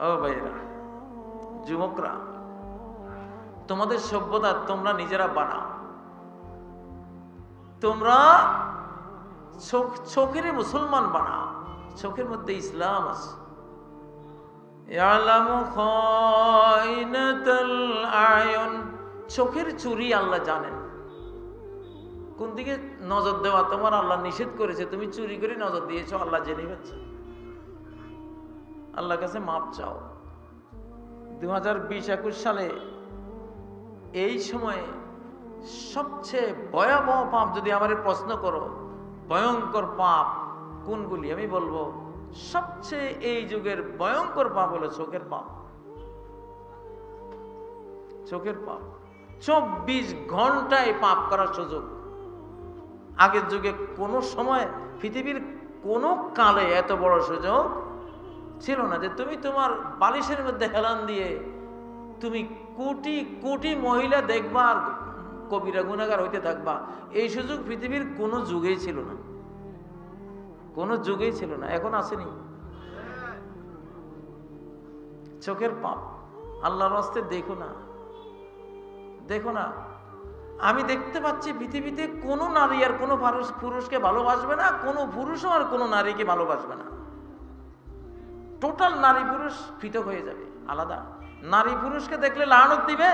ভাইরা যুবকরা, তোমাদের সভ্যতা তোমরা নিজেরা বানাও। তোমরা চোখ, চোখের মুসলমান বানাও, চোখের মধ্যে ইসলাম আছে। চোখের চুরি আল্লাহ জানেন। কোন দিকে নজর দেওয়া? তোমার আল্লাহ নিষেধ করেছে, তুমি চুরি করে নজর দিয়েছ, আল্লাহ জেনে ফেলছে। আল্লাহর কাছে মাপ চাও। দু হাজার বিশ একুশ সালে এই সময়ে সবচেয়ে ভয়াবহ পাপ যদি আমার প্রশ্ন করো, ভয়ঙ্কর পাপ কোনগুলি? আমি বলব, সবচেয়ে এই যুগের ভয়ঙ্কর পাপ হলো চোখের পাপ। চোখের পাপ। চব্বিশ ঘন্টায় পাপ করার সুযোগ। আগের যুগে কোনো সময় পৃথিবীর কোনো কালে এত বড় সুযোগ ছিল না যে তুমি তোমার বালিশের মধ্যে হেলান দিয়ে তুমি কোটি কোটি মহিলা দেখবা আর কবিরা গুণাগার হইতে থাকবা। এই সুযোগ পৃথিবীর কোনো যুগেই ছিল না। কোনো যুগেই ছিল না। এখন আসেনি। চোখের পাপ। আল্লাহর রাস্তে দেখো না। দেখো না। আমি দেখতে পাচ্ছি পৃথিবীতে কোনো নারী আর কোনো পুরুষকে ভালোবাসবে না, কোনো পুরুষও আর কোনো নারীকে ভালোবাসবে না। টোটাল নারী পুরুষ পৃথক হয়ে যাবে, আলাদা। নারী পুরুষকে দেখলে লানত দিবে,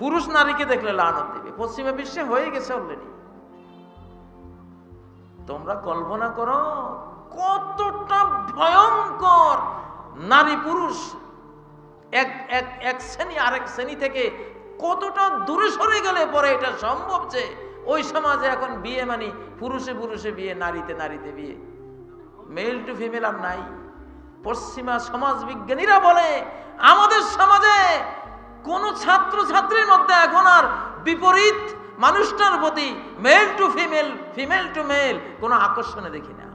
পুরুষ নারীকে দেখলে লানত দিবে। পশ্চিমা বিশ্বে হয়ে গেছে অলরেডি তোমরা কল্পনা করো, কতটা ভয়ঙ্কর নারী পুরুষ এক এক এক শ্রেণি, আরেক শ্রেণি থেকে কতটা দূরে সরে গেলে পরে এটা সম্ভব যে ওই সমাজে এখন বিয়ে মানে পুরুষে পুরুষে বিয়ে, নারীতে নারীতে বিয়ে। মেল টু ফিমেল আর নাই। পশ্চিমা সমাজ বিজ্ঞানীরা বলে, আমাদের সমাজে কোন ছাত্র ছাত্রীর মধ্যে এখন আর বিপরীত মানুষটার প্রতি male to female female to male কোনো আকর্ষণে দেখি না।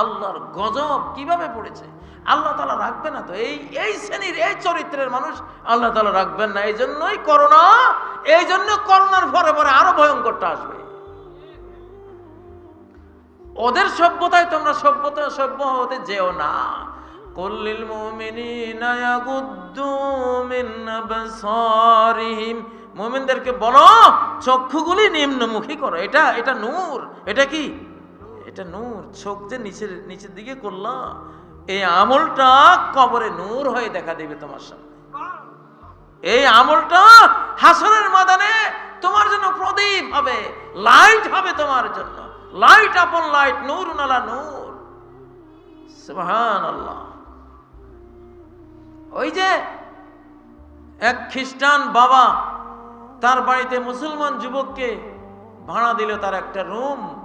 আল্লাহর গজব কীভাবে পড়েছে? আল্লাহ তালা রাখবে না তো? এই এই শ্রেণির, এই চরিত্রের মানুষ আল্লাহ তালা রাখবেন না। এই জন্যই করোনা, এই জন্য করোনার পরে পরে আরও ভয়ঙ্করটা আসবে। ওদের সভ্যতায় তোমরা সভ্যতা সভ্য হতে যেও না। কল্লিল মুমিনিনা ইয়াগুদ্দু মিন আবসারিহিম। মুমিনদেরকে বলো, চক্ষুগুলি নিম্নমুখী করো। এটা এটা নূর। এটা কি? এটা নূর। চোখ যে নিচের নিচের দিকে করলাম এই আমলটা কবরে নূর হয়ে দেখা দেবে তোমার সামনে। এই আমলটা হাসনের মাদানে তোমার জন্য প্রদীপ হবে, লাইট হবে তোমার জন্য। লাইট আপন লাইট নূর নালা নূর সুবহান আল্লাহ ওই যে এক খ্রিস্টান বাবা তার বাড়িতে মুসলমান যুবককে ভাড়া দিল তার একটা রুম।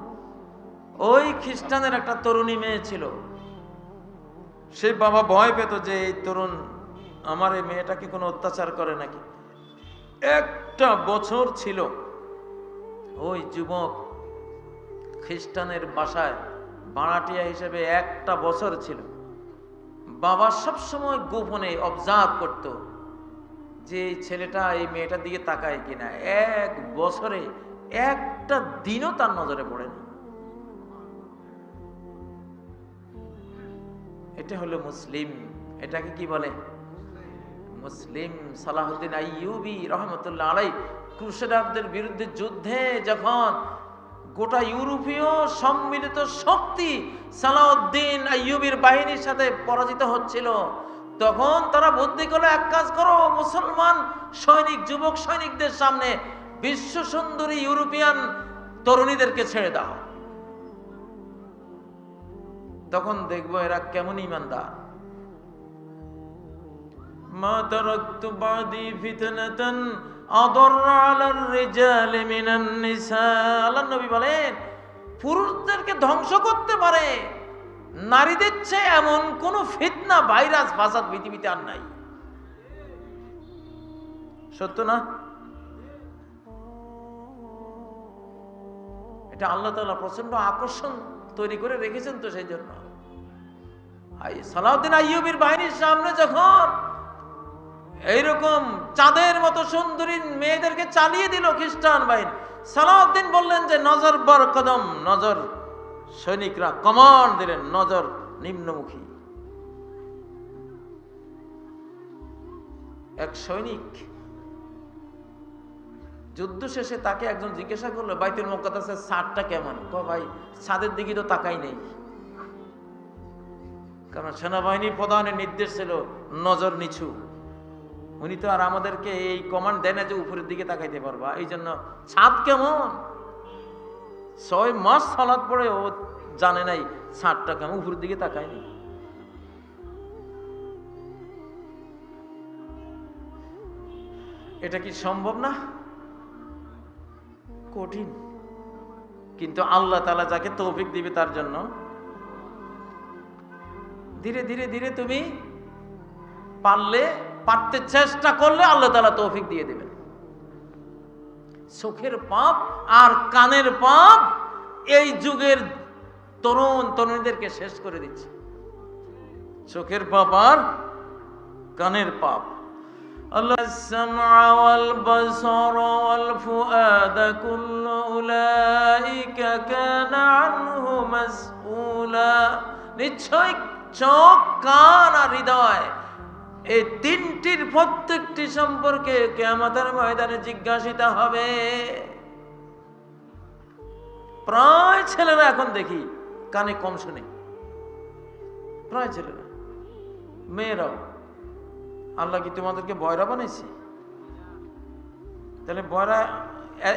ওই খ্রিস্টানের একটা তরুণী মেয়ে ছিল। সেই বাবা ভয় পেত যে এই তরুণ আমার এই মেয়েটাকে কোনো অত্যাচার করে নাকি? একটা বছর ছিল। ওই যুবক খ্রিস্টানের বাসায় ভাড়াটিয়া হিসেবে একটা বছর ছিল। বাবা সবসময় গোপনে অবজার্ভ করত যে এই ছেলেটা এই মেয়েটার দিকে তাকায় কিনা। এক বছরে, একটা দিনও তার নজরে পড়েনি এটা হলো মুসলিম। এটাকে কি বলে? মুসলিম সালাহুদ্দিন আইয়ুবি রহমতুল্লাহ আলাই ক্রুসেডারদের বিরুদ্ধে যুদ্ধে যখন গোটা ইউরোপীয় সম্মিলিত শক্তি সালাউদ্দিন আইয়ুবির বাহিনীর সাথে পরাজিত হচ্ছিল। তখন তারা বুদ্ধি করল এক কাজ করো, মুসলমান সৈনিক, যুবক সৈনিকদের সামনে বিশ্ব সুন্দরী ইউরোপিয়ান তরুণীদেরকে ছেড়ে দাও। তখন দেখব এরা কেমন ইমানদার। মা তারাকতু বাদি ফিতনাতান আল্লাহ নবী বলেন, পুরুষদেরকে ধ্বংস করতে পারে। নারীদের চেয়ে এমন কোন ফিতনা, ভাইরাস, ফাসাদ পৃথিবীতে আর নাই। সত্য না? এটা আল্লাহ তাআলা প্রচণ্ড আকর্ষণ তৈরি করে রেখেছেন তো সেই জন্য। সালাউদ্দিন আইয়ুবির বাহিনীর সামনে যখন এইরকম চাঁদের মতো সুন্দরী মেয়েদেরকে চালিয়ে দিল খ্রিস্টান বাহিনী। সালাউদ্দিন বললেন যে, নজর বর কদম, নজর। সৈনিকরা কমান্ড দিলেন, নজর নিম্নমুখী। এক সৈনিক যুদ্ধ শেষে তাকে একজন জিজ্ঞাসা করল, বাইতুল মোকাদ্দাসের ছাদটা কেমন? ক, ভাই, ছাদের দিকে তো তাকাই নেই। কারণ সেনাবাহিনী প্রধানের নির্দেশ ছিল, নজর নিচু। উনি তো আর আমাদেরকে এই কমান্ড দেয় না যে উপরের দিকে তাকাইতে পারবা। এই জন্য ছাদ কেমন? ছয় মাস সালাদ পরে ও জানে নাই ছাদটা কেমন, উপরের দিকে তাকায়নি। এটা কি সম্ভব না? কঠিন। কিন্তু আল্লাহ তালা যাকে তৌফিক দিবে তার জন্য। ধীরে ধীরে ধীরে তুমি পারলে পারতে চেষ্টা করলে আল্লাহ তালা তৌফিক দিয়ে দেবেন চোখের পাপ আর কানের পাপ এই যুগের তরুণ তরুণীদেরকে শেষ করে দিচ্ছে চোখের পাপ আর কানের পাপ الله السمع والبصر والفؤاد كل أولئك كان عنه مسؤولا নিশ্চয় চোখ কান আর হৃদয় এই তিনটির প্রত্যেকটি সম্পর্কে কেয়ামতের ময়দানে জিজ্ঞাসিত হবে। প্রায় ছেলেরা এখন দেখি কানে কম শুনে। প্রায় ছেলেরা। মেয়েরাও। আল্লাহ কি তোমাদেরকে বয়রা বানাইছে? তাহলে বয়রা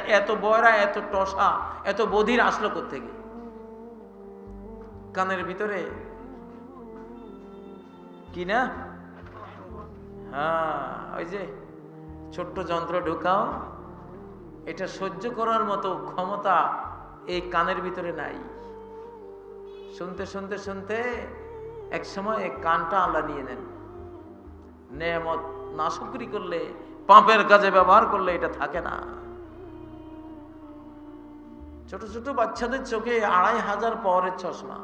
এত বয়রা, এত টসা, এত বধির আসলো থেকে কানের ভিতরে? কি না? হ্যাঁ ওই যে ছোট্ট যন্ত্র ঢোকাও, এটা সহ্য করার মতো ক্ষমতা এই কানের ভিতরে নাই। শুনতে শুনতে শুনতে এক সময় এই কানটা আল্লাহ নিয়ে নেন। নেয়ামত নাশকরি করলে, পাপের কাজে ব্যবহার করলে এটা থাকে না। ছোট ছোট বাচ্চাদের চোখে আড়াই হাজার পাওয়ারের চশমা।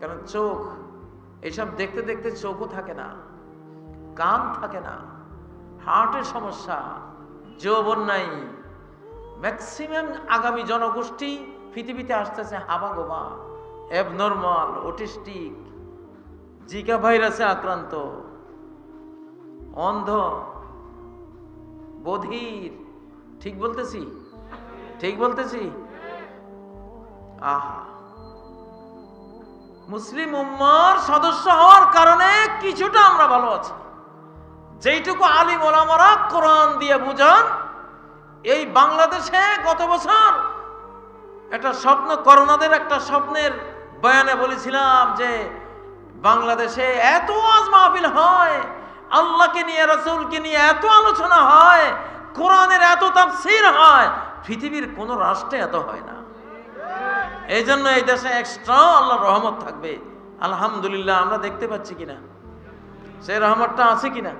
কারণ চোখ এসব দেখতে দেখতে চোখও থাকে না, কান থাকে না, হার্টের সমস্যা, যৌবন নাই। ম্যাক্সিমাম আগামী জনগোষ্ঠী পৃথিবীতে আসতেছে হাবা গোমা অ্যাবনর্মাল অটিস্টিক জিকা ভাইরাসে আক্রান্ত, অন্ধ, বধির। ঠিক বলতেছি? ঠিক বলতেছি? আহা। মুসলিম উম্মার সদস্য হওয়ার কারণে কিছুটা আমরা ভালো আছি। যেইটুকু আলিম ওলামারা কোরআন দিয়ে বুঝান, এই বাংলাদেশে গত বছর একটা স্বপ্ন, করোনাদের একটা স্বপ্নের বয়ানে বলেছিলাম যে, বাংলাদেশে এত আজ মাহফিল হয়, আল্লাহকে নিয়ে, রসুলকে নিয়ে এত আলোচনা হয়, কোরআনের এত তাফসির হয়, পৃথিবীর কোনো রাষ্ট্রে এত হয় না। এই জন্য এই দেশে এক্সট্রা আল্লাহর রহমত থাকবে। আলহামদুলিল্লাহ, আমরা দেখতে পাচ্ছি কিনা? সেই রহমতটা আছে কিনা?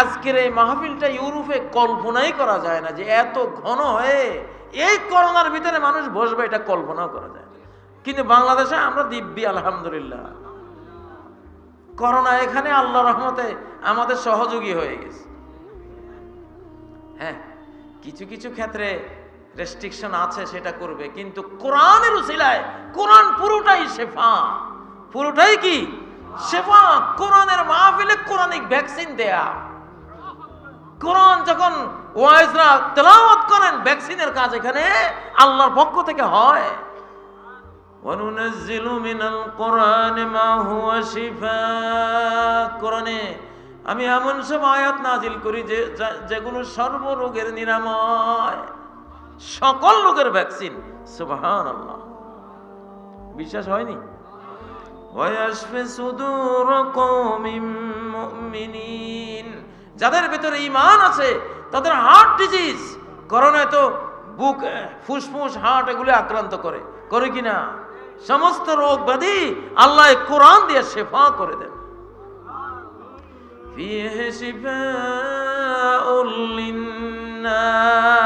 আজকের এই মাহফিলটা ইউরোপে কল্পনাই করা যায় না যে এত ঘন হয়ে এই করোনার ভিতরে মানুষ বসবে, এটা কল্পনাও করা যায় কিন্তু বাংলাদেশে আমরা দিব্যি, আলহামদুলিল্লাহ। করোনা এখানে আল্লাহ রহমতে আমাদের সহযোগী হয়ে গেছে। হ্যাঁ কিছু কিছু ক্ষেত্রে রেস্ট্রিকশন আছে সেটা করবে কিন্তু কোরআনের উসিলায় কোরআন পুরোটাই শেফা পুরোটাই কি শেফা কোরআনের মাহফিলে কোরআনিক ভ্যাকসিন দেয়া কোরআন যখন ওয়াইজরা তেলাওয়াত করেন ভ্যাকসিনের কাজ এখানে আল্লাহর পক্ষ থেকে হয় وننزل من القرآن ما هو شفاء কোরআনে আমি এমন সব আয়াত নাজিল করি যে যা- যেগুলো সর্বরোগের নিরাময় সকল রোগের ভ্যাকসিন সুবহান আল্লাহ বিশ্বাস হয়নি ويشفي صدور قوم مؤمنين যাদের ভেতরে ঈমান আছে তাদের হার্ট ডিজিজ করোনায় তো বুক আহ, ফুসফুস হার্ট এগুলো আক্রান্ত করে করে কিনা সমস্ত রোগ ব্যাধি আল্লাহ কোরআন দিয়ে শেফা করে দেন فيه شفاء للناس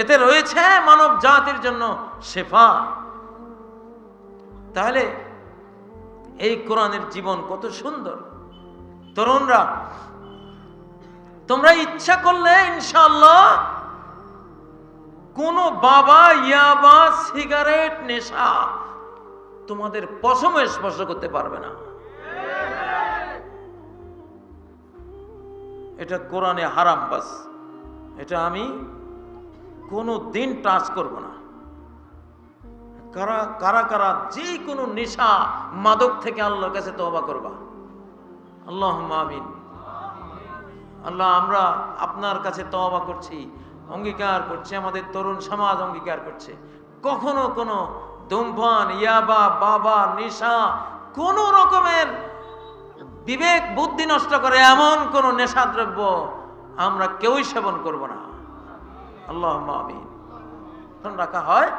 এতে রয়েছে মানব জাতির জন্য শেফা। তাহলে এই কোরআনের জীবন কত সুন্দর। তরুণরা, তোমরা ইচ্ছা করলে ইনশাল্লাহ কোন বাবা ইয়াবা সিগারেট নেশা তোমাদের পশমে স্পর্শ করতে পারবে না। এটা কোরআনে হারাম বাস। এটা আমি কোনো দিন টাচ করব না। কারা কারা কারা যে কোনো নেশা মাদক থেকে আল্লাহর কাছে তওবা করবা। আল্লাহ আমিন। আল্লাহ, আমরা আপনার কাছে তওবা করছি, অঙ্গীকার করছি, আমাদের তরুণ সমাজ অঙ্গীকার করছে। কখনো কোনো ধূমপান, ইয়াবা, বাবা, নেশা, কোন রকমের বিবেক, বুদ্ধি নষ্ট করে এমন কোন নেশাদ্রব্য আমরা কেউই সেবন করব না। আল্লাহ আমিন। রাখা হয়